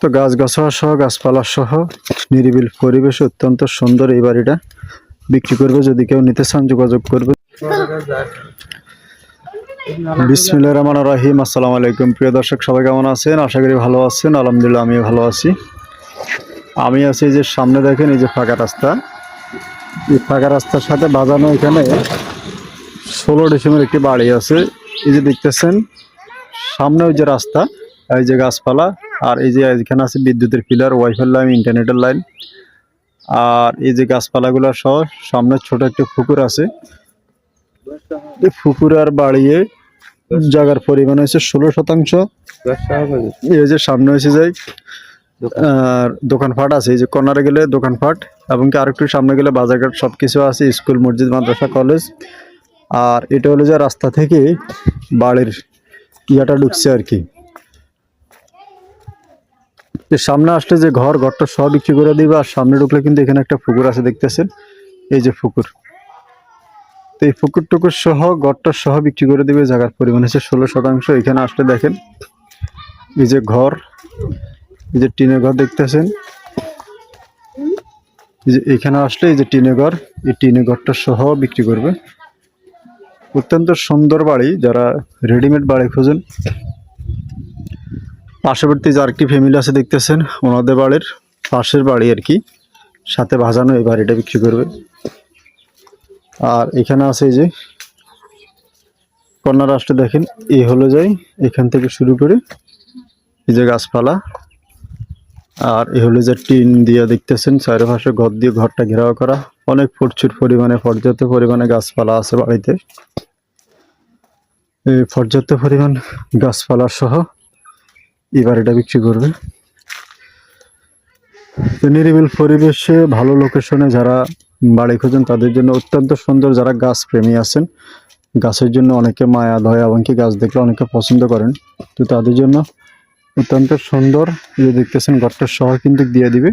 তো গাছ সহ, গাছপালা সহ, নিরিবিল পরিবেশ অত্যন্ত সুন্দর এই বাড়িটা। বিক্রি করবে যদি কেউ নিতে চান, যোগাযোগ করবে। বিসমিল্লাহ রহমান রাহিম। আসসালামু আলাইকুম। প্রিয় দর্শক, সবাই কেমন আছেন? আশা করি ভালো আছেন। আলহামদুলিল্লাহ, আমিও ভালো আছি। আমি আছি যে সামনে দেখেন, এই যে ফাঁকা রাস্তা। এই ফাঁকা রাস্তার সাথে বাজানো এখানে ষোলো ডিসেম্বর একটি বাড়ি আছে। এই যে দেখতেছেন, সামনে ওই যে রাস্তা, এই যে গাছপালা। আর এই যে এখানে আছে বিদ্যুতের পিলার ওয়াইফাই লাইন, ইন্টারনেটের লাইন। আর এই যে গাছপালাগুলো সহ, সামনে ছোট একটা পুকুর আছে। পুকুর আর বাড়িয়ে জায়গার পরিমাণ হয়েছে ষোলো শতাংশ। এই যে সামনে হয়েছে যাই আর দোকানপাট আছে, এই যে কর্নারে গেলে দোকানপাট এবং কি আরেকটু সামনে গেলে বাজারঘাট সব কিছু আছে, স্কুল, মসজিদ, মাদ্রাসা, কলেজ। আর এটা হলো যে রাস্তা থেকে বাড়ির ইয়াটা ঢুকছে আর কি। যে সামনে আসলে যে ঘর, ঘরটা সব বিক্রি করে দিবে, আর সামনে ঢুকলে কিন্তু এখানে একটা পুকুর আছে দেখতেছেন। এই যে পুকুর। তো এই পুকুর টুকুর সহ, ঘরটা সহ বিক্রি করে দিবে, জায়গার পরিমাণ হচ্ছে ষোলো শতাংশ। এখানে আসলে দেখেন, এই যে ঘর, এই যে টিনের ঘর দেখতেছেন। এই যে এখানে আসলে এই যে টিনের ঘর, এই টিনের ঘরটা সহ বিক্রি করবে। অত্যন্ত সুন্দর বাড়ি, যারা রেডিমেড বাড়ি খোঁজেন পার্শ্ববর্তী যে আরেকটি ফ্যামিলি আছে দেখতেছেন, ওনাদের বাড়ির পাশের বাড়ি আর কি। সাথে ভাজানো এই বাড়িটা বিক্রি করবে। আর এখানে আছে যে, কন্যা রাষ্ট্রে দেখেন, এই হলো যাই, এখান থেকে শুরু করে এই যে গাছপালা। আর এই হলো যে টিন দিয়ে দেখতেছেন, চারিপাশে ঘর দিয়ে ঘরটা ঘেরাও করা। অনেক প্রচুর পরিমাণে, পর্যাপ্ত পরিমাণে গাছপালা আছে বাড়িতে। এই পর্যাপ্ত পরিমাণ গাছপালা সহ এই এটা বিক্রি করবে। তো নিরিবিল পরিবেশে ভালো লোকেশনে যারা বাড়ি খোঁজেন, তাদের জন্য অত্যন্ত সুন্দর যারা গাছ প্রেমী আছেন, গাছের জন্য অনেকে মায়া, দয়া এমনকি গাছ দেখলে অনেকে পছন্দ করেন, তো তাদের জন্য অত্যন্ত সুন্দর। যে দেখতেছেন ঘরটা শহর কিন্তু দিয়ে দিবে।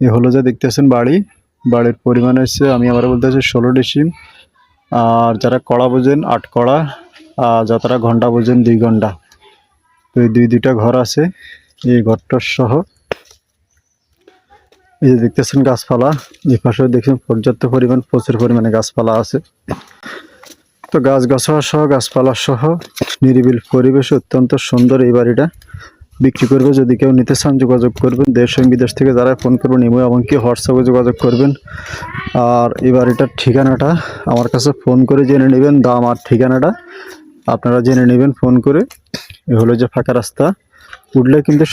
এ হলো যে দেখতেছেন বাড়ি। বাড়ির পরিমাণ হচ্ছে, আমি আবার বলতে চাচ্ছি ষোলো ডিসিম। আর যারা কড়া বোঝেন, আট কড়া। আর যারা ঘণ্টা বোঝেন দুই ঘণ্টা। তো এই দুই দুইটা ঘর আছে, এই ঘরটার সহ। এই যে দেখতেছেন গাছপালা এই পাশে দেখছেন পর্যাপ্ত পরিমাণ, প্রচুর পরিমাণে গাছপালা আছে। তো গাছ গাছড়া সহ, গাছপালা সহ, নিরিবিল পরিবেশ অত্যন্ত সুন্দর এই বাড়িটা। বিক্রি করবে, যদি কেউ নিতে চান যোগাযোগ করবেন, দেশ এবং বিদেশ থেকে যারা ফোন করবেন, ইমো এমনকি হোয়াটসঅ্যাপে যোগাযোগ করবেন। আর এই বাড়িটার ঠিকানাটা আমার কাছে ফোন করে জেনে নেবেন, দাম আর ঠিকানাটা। আপনারা জেনে নেবেন ফোন করে। এ হলো যে ফাঁকা রাস্তা। উঠলে কিন্তু